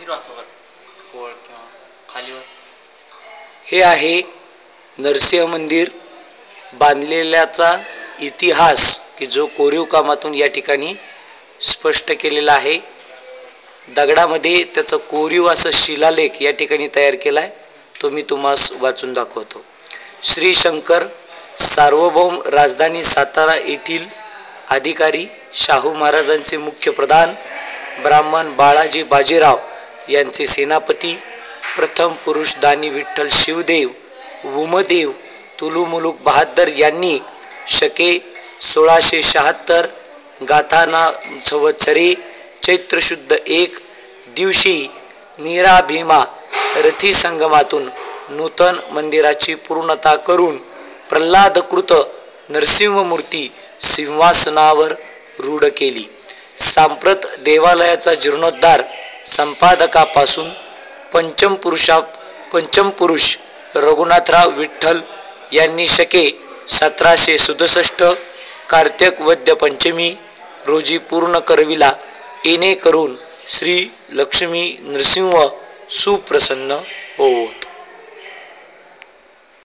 किंवा खालीवर. हे आहे नरसिंह मंदिर. बांधलेल्याचा इतिहास की जो कोरीव कामातून या ठिकाणी स्पष्ट केलेला आहे. दगडामध्ये त्याचं कोरीव असं शिलालेख या ठिकाणी तयार केला आहे तो मी तुम्हास वाचून दाखवतो. श्री शंकर सार्वभौम राजधानी सातारा येथील अधिकारी शाहू महाराजांचे मुख्य प्रधान ब्राह्मण बाळाजी बाजीराव यांचे सेनापती प्रथम पुरुष दानी विठ्ठल शिवदेव वुमदेव तुलुमुलुक बहादर यांनी शके सोळाशे शहात्तर गाथाना संवत्सरे चैत्रशुद्ध एक दिवशी नीरा भीमा रथी संगमातून नूतन मंदिराची पूर्णता करून प्रल्हादकृत नरसिंहमूर्ती सिंहासनावर रूढ केली. सांप्रत देवालयाचा जीर्णोद्धार संपादकापासून पंचम पुरुषा पंचम पुरुष रघुनाथराव विठ्ठल यांनी शके सतराशे सदुसष्ट कार्तिक वद्य पंचमी रोजी पूर्ण करविला. येणे करून श्री लक्ष्मी नृसिंह सुप्रसन्न होत.